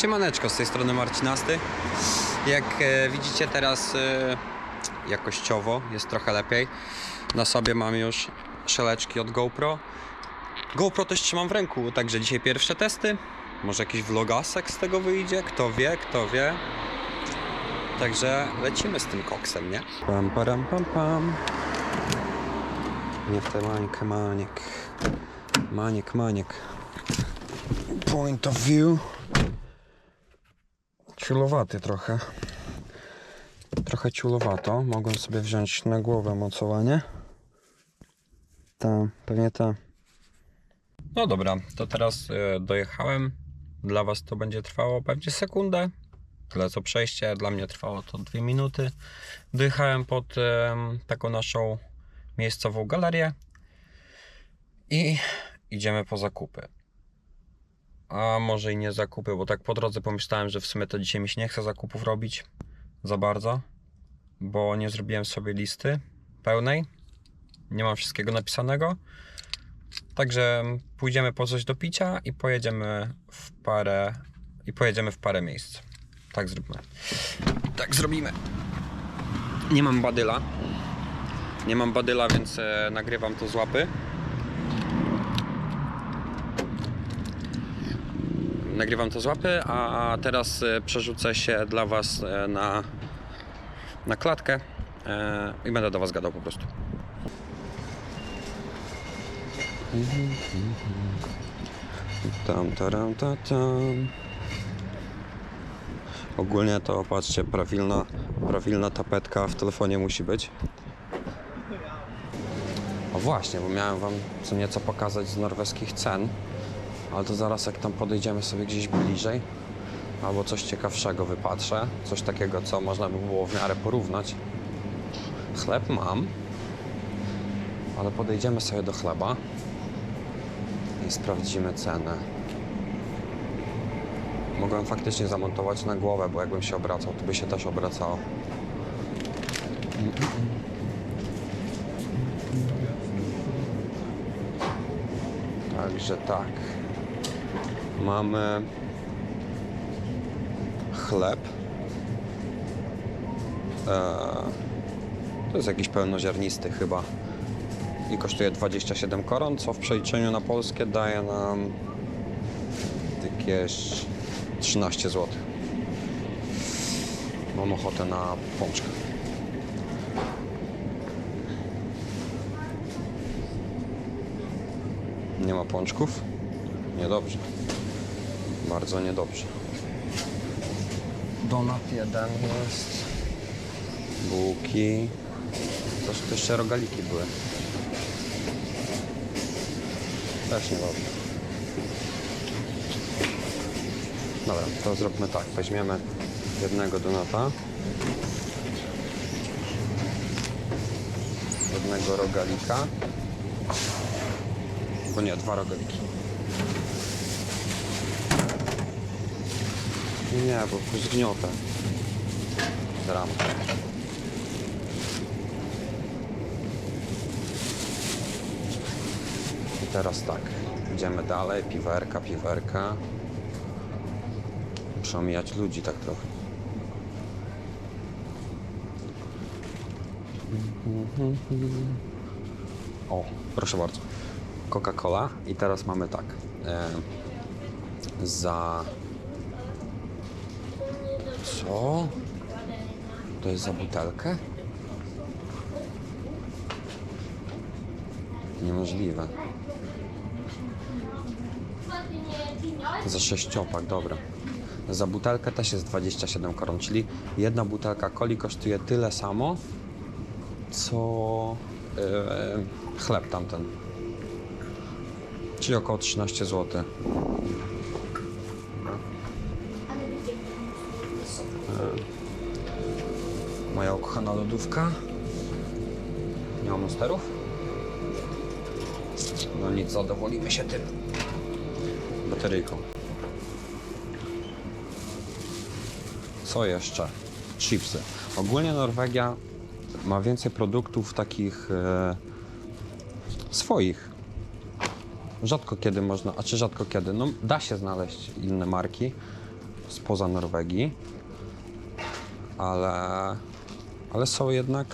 Siemaneczko, z tej strony Marcinasty. Jak e, widzicie teraz e, jakościowo jest trochę lepiej. Na sobie mam już szeleczki od GoPro. GoPro też trzymam w ręku, także dzisiaj pierwsze testy. Może jakiś vlogasek z tego wyjdzie, kto wie, kto wie. Także lecimy z tym koksem, nie? Pam, param, pam, pam. Nie w tę mańkę, maniek. Maniek, maniek. Point of view. Ciulowaty trochę. Trochę ciulowato. Mogłem sobie wziąć na głowę mocowanie. Ta, pewnie ta. No dobra, to teraz e, dojechałem. Dla Was to będzie trwało pewnie sekundę. Tyle co przejście, dla mnie trwało to dwie minuty. Dojechałem pod taką naszą miejscową galerię i idziemy po zakupy. A może i nie zakupy, bo tak po drodze pomyślałem, że w sumie to dzisiaj mi się nie chce zakupów robić za bardzo, bo nie zrobiłem sobie listy pełnej. Nie mam wszystkiego napisanego. Także pójdziemy po coś do picia i pojedziemy w parę i pojedziemy w parę miejsc. Tak zróbmy. Tak zrobimy. Nie mam badyla. Nie mam badyla, więc e, nagrywam to z łapy. Nagrywam to z łapy, a teraz e, przerzucę się dla Was e, na, na klatkę e, i będę do Was gadał po prostu. Tam, taram, ta, tam. Ogólnie to patrzcie, prawilna, prawilna tapetka w telefonie musi być. O właśnie, bo miałem wam co nieco pokazać z norweskich cen, ale to zaraz jak tam podejdziemy sobie gdzieś bliżej, albo coś ciekawszego wypatrzę, coś takiego, co można by było w miarę porównać. Chleb mam, ale podejdziemy sobie do chleba i sprawdzimy cenę. Mogłem faktycznie zamontować na głowę, bo jakbym się obracał, to by się też obracało. Także tak. Mamy chleb. Eee, to jest jakiś pełnoziarnisty chyba. I kosztuje 27 koron, co w przeliczeniu na polskie daje nam jakieś 13 zł. Mam ochotę na pączkę. Nie ma pączków? Niedobrze. Bardzo niedobrze. Donat jeden jest. Bułki. Też to jeszcze rogaliki były. Też niedobrze. Dobra, to zróbmy tak. Weźmiemy jednego donata. Jednego rogalika. Bo nie, dwa rogaliki. Nie, bo zgniotę. Drama. I teraz tak. Idziemy dalej. Piwerka, piwerka. Muszę omijać ludzi tak trochę. O, proszę bardzo. Coca-Cola i teraz mamy tak. E, za. Co? To jest za butelkę? Niemożliwe. Za sześciopak, dobra. Za butelkę też jest 27 koron, czyli jedna butelka coli kosztuje tyle samo, co yy, chleb tamten. Czyli około 13 zł. Moja ukochana lodówka. Nie ma monsterów? No nic, zadowolimy się tym. Bateryjką. Co jeszcze? Chipsy. Ogólnie Norwegia ma więcej produktów takich e, swoich. Rzadko kiedy można, a czy rzadko kiedy, no da się znaleźć inne marki, spoza Norwegii, ale, ale są jednak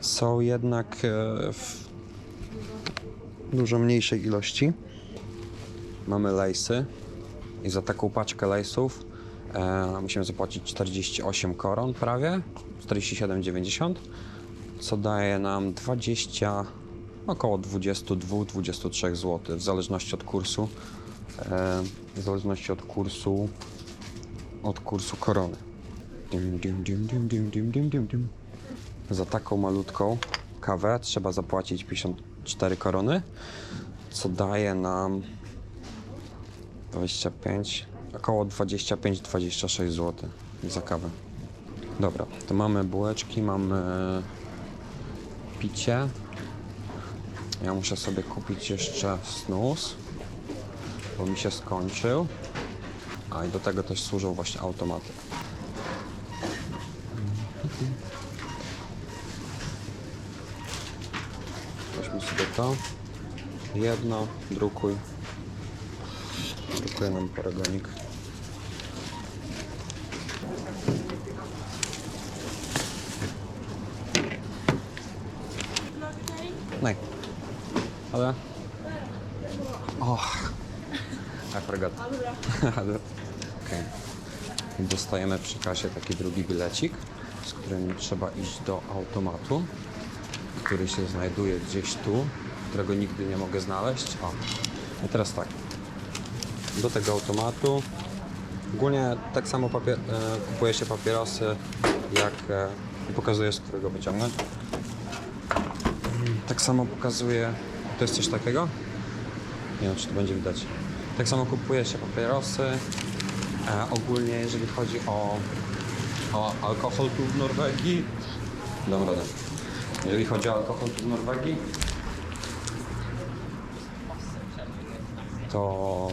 są jednak e, w dużo mniejszej ilości. Mamy lejsy i za taką paczkę lejsów e, musimy zapłacić 48 koron prawie, 47,90 co daje nam 20, około 22-23 zł w zależności od kursu, e, w zależności od kursu, od kursu korony. Dim, dim, dim, dim, dim, dim, dim, dim, dim. Za taką malutką kawę trzeba zapłacić 54 korony, co daje nam 25, około 25-26 zł za kawę. Dobra, to mamy bułeczki, mamy picie. Ja muszę sobie kupić jeszcze snus, bo mi się skończył. A i do tego też służą właśnie automaty. Weźmy sobie to. Jedno, drukuj. Drukuję nam paragonik. Nej. Hallå? Åh. I forgot. I Dostajemy przy kasie taki drugi bilecik, z którym trzeba iść do automatu, który się znajduje gdzieś tu, którego nigdy nie mogę znaleźć. O. I teraz tak. Do tego automatu ogólnie tak samo papier, e, kupuje się papierosy, jak e, pokazuję, z którego wyciągnąć. Tak samo pokazuje. To jest coś takiego? Nie wiem, czy to będzie widać. Tak samo kupuje się papierosy. E, ogólnie, jeżeli chodzi o, o alkohol tu w Norwegii. Dam radę. Jeżeli chodzi o alkohol tu w Norwegii, to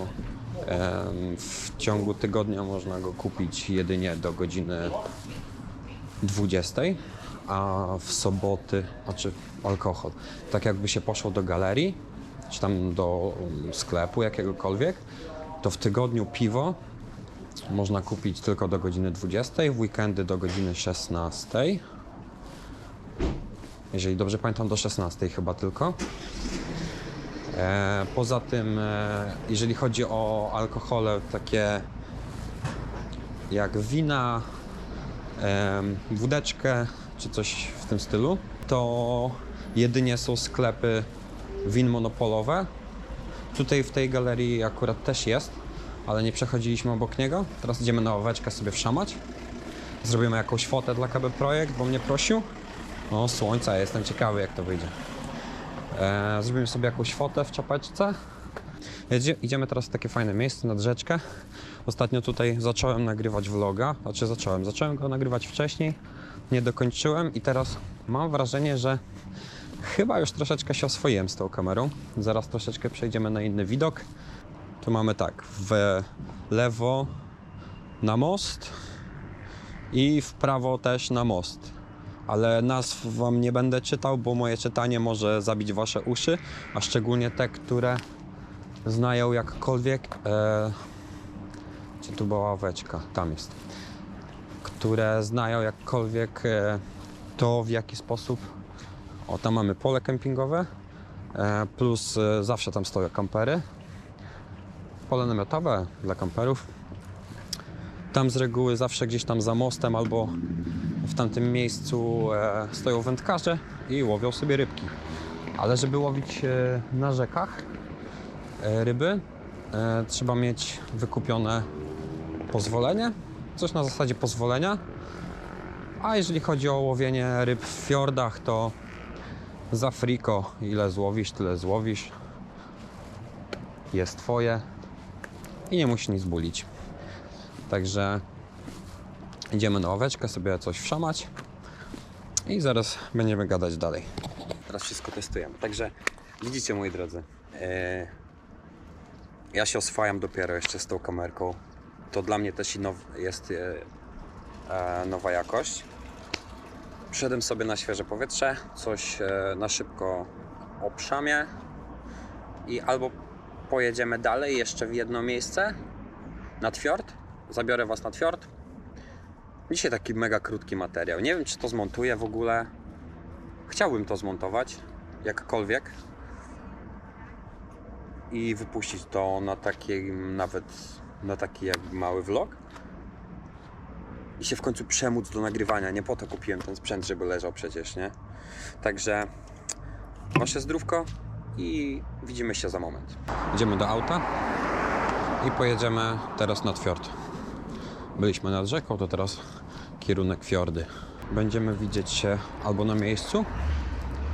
w ciągu tygodnia można go kupić jedynie do godziny 20, a w soboty, znaczy alkohol, tak jakby się poszło do galerii, czy tam do um, sklepu jakiegokolwiek, to w tygodniu piwo można kupić tylko do godziny 20, w weekendy do godziny 16. Jeżeli dobrze pamiętam, do 16 chyba tylko. E, poza tym, e, jeżeli chodzi o alkohole takie jak wina, wódeczkę czy coś w tym stylu, to jedynie są sklepy win monopolowe. Tutaj w tej galerii akurat też jest, ale nie przechodziliśmy obok niego. Teraz idziemy na ławeczkę sobie wszamać. Zrobimy jakąś fotę dla KB Projekt, bo mnie prosił. O, słońca, jestem ciekawy jak to wyjdzie. E, zrobimy sobie jakąś fotę w czapeczce. Idziemy teraz w takie fajne miejsce nad rzeczkę. Ostatnio tutaj zacząłem nagrywać vloga, znaczy zacząłem, zacząłem go nagrywać wcześniej, nie dokończyłem i teraz mam wrażenie, że chyba już troszeczkę się oswoiłem z tą kamerą. Zaraz troszeczkę przejdziemy na inny widok. Tu mamy tak, w lewo na most i w prawo też na most. Ale nazw wam nie będę czytał, bo moje czytanie może zabić wasze uszy, a szczególnie te, które znają jakkolwiek. E, gdzie tu była ławeczka? Tam jest. Które znają jakkolwiek e, to, w jaki sposób. O, tam mamy pole kempingowe, e, plus e, zawsze tam stoją kampery. Pole namiotowe dla kamperów. Tam z reguły zawsze gdzieś tam za mostem albo w tamtym miejscu e, stoją wędkarze i łowią sobie rybki. Ale żeby łowić e, na rzekach e, ryby, trzeba mieć wykupione pozwolenie, coś na zasadzie pozwolenia. A jeżeli chodzi o łowienie ryb w fiordach, to za friko ile złowisz, tyle złowisz. Jest twoje i nie musi nic bulić. Także idziemy na ławeczkę, sobie coś wszamać i zaraz będziemy gadać dalej. Teraz wszystko testujemy. Także widzicie, moi drodzy, e, ja się oswajam dopiero jeszcze z tą kamerką. To dla mnie też jest e, e, nowa jakość. Wszedłem sobie na świeże powietrze, coś na szybko oprzamię i albo pojedziemy dalej jeszcze w jedno miejsce, nad fiord. Zabiorę Was nad fiord. Dzisiaj taki mega krótki materiał. Nie wiem, czy to zmontuję w ogóle. Chciałbym to zmontować, jakkolwiek. I wypuścić to na taki, nawet na taki jakby mały vlog. I się w końcu przemóc do nagrywania. Nie po to kupiłem ten sprzęt, żeby leżał przecież, nie? Także Wasze zdrówko i widzimy się za moment. Idziemy do auta i pojedziemy teraz nad fiord. Byliśmy nad rzeką, to teraz kierunek fiordy. Będziemy widzieć się albo na miejscu,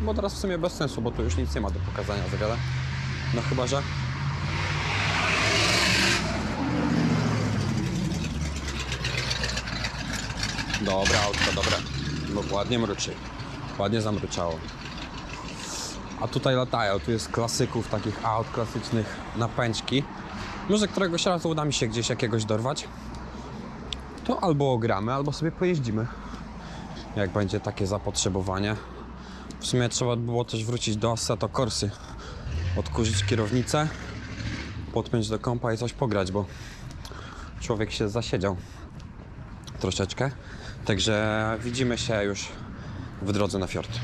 bo teraz w sumie bez sensu, bo tu już nic nie ma do pokazania za wiele. No chyba, że Dobra, autko, dobre. Bo ładnie mruczy. Ładnie zamryczało. A tutaj latają, tu jest klasyków takich aut klasycznych napęczki. Może któregoś razu uda mi się gdzieś jakiegoś dorwać. To albo ogramy, albo sobie pojeździmy. Jak będzie takie zapotrzebowanie. W sumie trzeba by było też wrócić do Assetto Corsy. Odkurzyć kierownicę, podpiąć do kompa i coś pograć, bo człowiek się zasiedział troszeczkę. Także widzimy się już w drodze na fiord.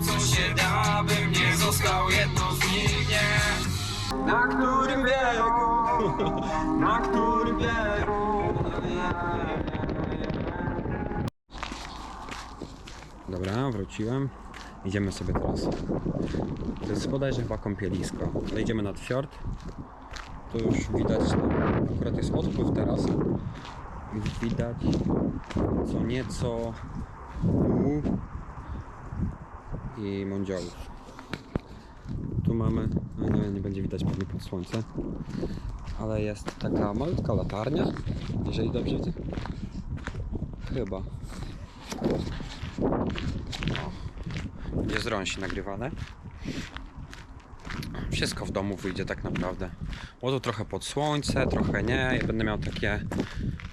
Wszystko co się da Bym nie został jedno z nich, nie Na którym biegu Na którym biegu Dobra, wróciłem. Idziemy sobie teraz. To jest bodajże chyba kąpielisko. Wejdziemy nad fiord. Tu już widać, tam akurat jest odpływ teraz. Widać co nieco i mądziołów. Tu mamy, no nie, nie będzie widać pewnie pod słońce, ale jest taka malutka latarnia, jeżeli dobrze widzę. Chyba. Będzie z rąsi nagrywane. Wszystko w domu wyjdzie tak naprawdę. Bo tu trochę pod słońce, trochę nie. Ja będę miał takie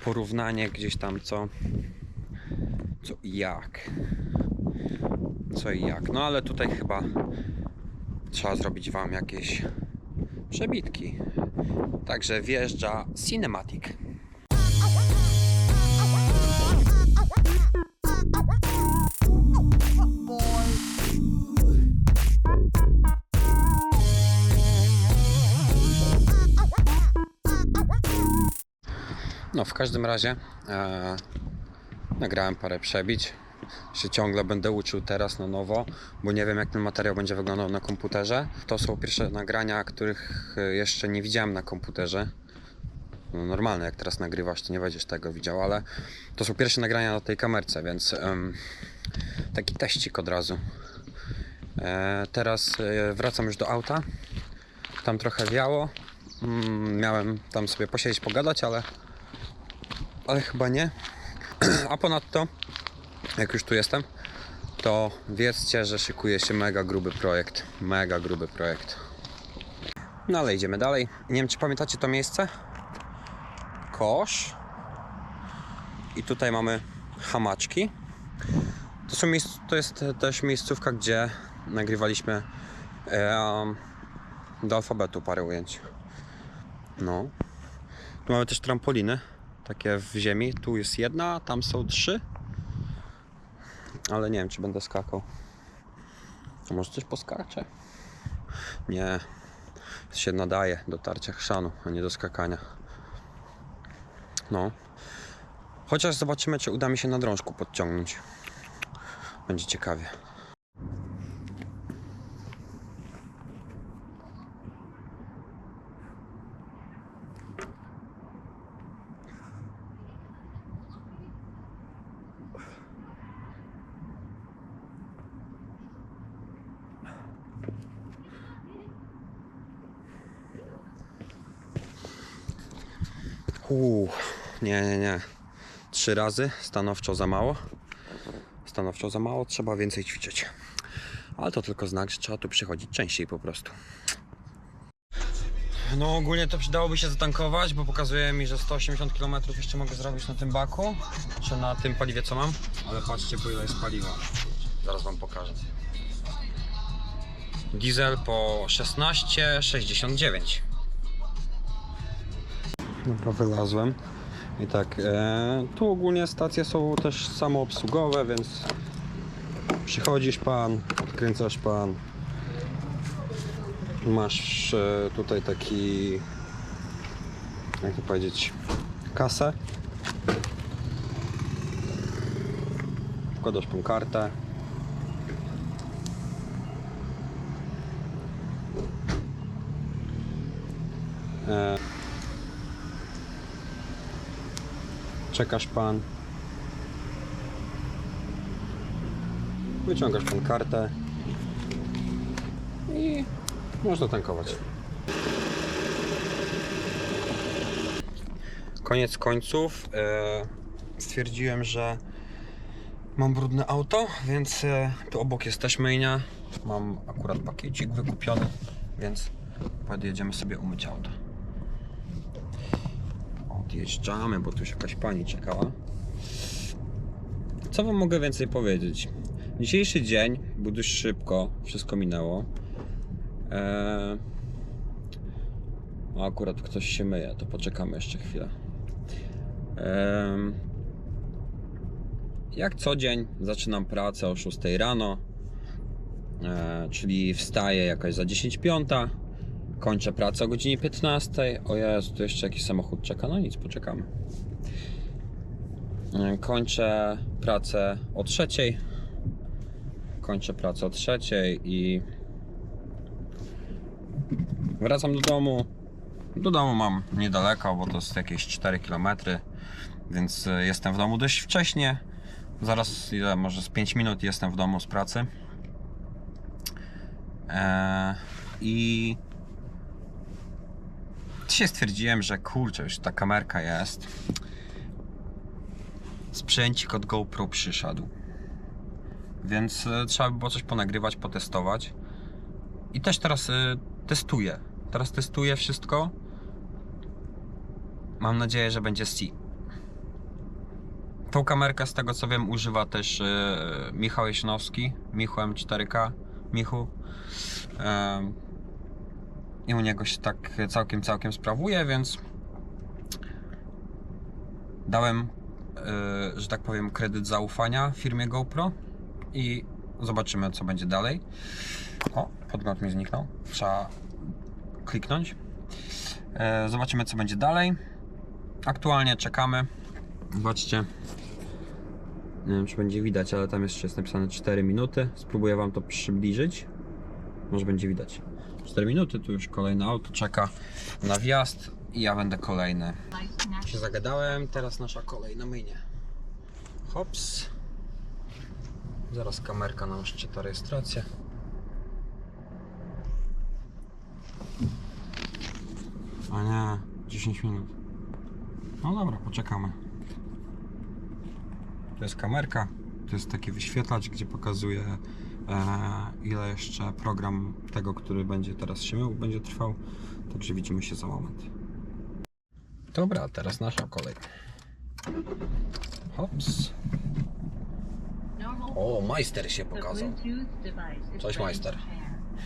porównanie gdzieś tam co. Co i jak. Co i jak. No ale tutaj chyba trzeba zrobić wam jakieś przebitki. Także wjeżdża Cinematic. No, w każdym razie e, nagrałem parę przebić. Się ciągle będę uczył teraz na nowo, bo nie wiem jak ten materiał będzie wyglądał na komputerze. To są pierwsze nagrania, których e, jeszcze nie widziałem na komputerze. No, normalne, jak teraz nagrywasz, to nie będziesz tego widział, ale to są pierwsze nagrania na tej kamerce, więc em, taki teścik od razu. E, teraz e, wracam już do auta. Tam trochę wiało. Mm, miałem tam sobie posiedzieć, pogadać, ale ale chyba nie. A ponadto, jak już tu jestem, to wiedzcie, że szykuje się mega gruby projekt. Mega gruby projekt. No ale idziemy dalej. Nie wiem, czy pamiętacie to miejsce? Kosz. I tutaj mamy hamaczki. To, są miejsc, to jest też miejscówka, gdzie nagrywaliśmy em, do alfabetu parę ujęć. No. Tu mamy też trampoliny takie w ziemi. Tu jest jedna, tam są trzy. Ale nie wiem, czy będę skakał. A może coś poskaczę? Nie. Się nadaje do tarcia chrzanu, a nie do skakania. No. Chociaż zobaczymy, czy uda mi się na drążku podciągnąć. Będzie ciekawie. Uuu, nie, nie, nie. Trzy razy stanowczo za mało. Stanowczo za mało, trzeba więcej ćwiczyć. Ale to tylko znak, że trzeba tu przychodzić częściej po prostu. No ogólnie to przydałoby się zatankować, bo pokazuje mi, że 180 km jeszcze mogę zrobić na tym baku, czy na tym paliwie co mam. Ale patrzcie po ile jest paliwa. Zaraz wam pokażę. Diesel po 16,69. Dobra, wylazłem. I tak, e, tu ogólnie stacje są też samoobsługowe, więc przychodzisz pan, odkręcasz pan. Masz e, tutaj taki, jak to powiedzieć, kasę. Wkładasz pan kartę. E, czekasz pan. Wyciągasz pan kartę i można tankować. Koniec końców e, stwierdziłem, że mam brudne auto, więc e, tu obok jest też myjnia. Mam akurat pakiecik wykupiony, więc podjedziemy sobie umyć auto. Odjeżdżamy, bo tu już jakaś pani czekała. Co wam mogę więcej powiedzieć? Dzisiejszy dzień był dość szybko, wszystko minęło. Eee... A akurat ktoś się myje, to poczekamy jeszcze chwilę. Eee... Jak co dzień zaczynam pracę o 6 rano, eee, czyli wstaję jakaś za 10.05, kończę pracę o godzinie 15. O Jezu, tu jeszcze jakiś samochód czeka, no nic, poczekamy. Eee, Kończę pracę o trzeciej. Kończę pracę o trzeciej i wracam do domu. Do domu mam niedaleko, bo to jest jakieś 4 km, więc e, jestem w domu dość wcześnie. Zaraz, ile, może z 5 minut jestem w domu z pracy. Eee, I dzisiaj stwierdziłem, że kurczę, już ta kamerka jest. Sprzęcik od GoPro przyszedł. Więc e, trzeba by było coś ponagrywać, potestować. I też teraz e, testuję. Teraz testuję wszystko. Mam nadzieję, że będzie C. Tą kamerkę z tego co wiem używa też e, Michał Jeśnowski, Michu M4K, Michu. E, I u niego się tak całkiem, całkiem sprawuje, więc dałem, e, że tak powiem, kredyt zaufania firmie GoPro i zobaczymy co będzie dalej. O, podgląd mi zniknął. Trzeba kliknąć. E, zobaczymy co będzie dalej. Aktualnie czekamy. Zobaczcie. Nie wiem czy będzie widać, ale tam jeszcze jest napisane 4 minuty. Spróbuję Wam to przybliżyć. Może będzie widać. 4 minuty, tu już kolejne auto czeka na wjazd i ja będę kolejny. Się zagadałem, teraz nasza kolej na. Hops. Zaraz kamerka nam szczyta rejestrację. A nie, 10 minut. No dobra, poczekamy. To jest kamerka, to jest taki wyświetlacz, gdzie pokazuje ile jeszcze program tego, który będzie teraz się mył, będzie trwał. Także widzimy się za moment. Dobra, teraz nasza kolej. Hops. O, majster się pokazał. Cześć majster.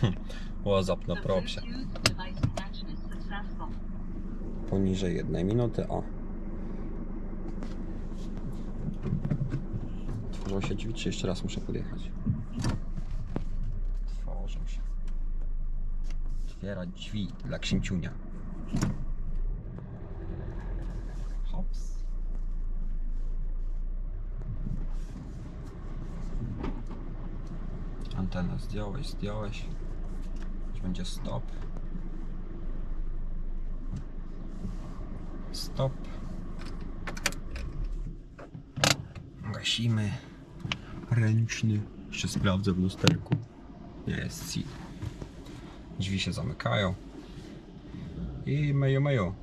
WhatsApp na propsie. Poniżej jednej minuty, o. Tworzą się drzwi, jeszcze raz muszę podjechać? Tworzą się. Otwierać drzwi dla księciunia. Hops. Antenę zdjąłeś, zdjąłeś. Już będzie stop. Stop. Gasimy. Ręczny. Jeszcze sprawdzę w lusterku. Jest C. Drzwi się zamykają. I myju, myju.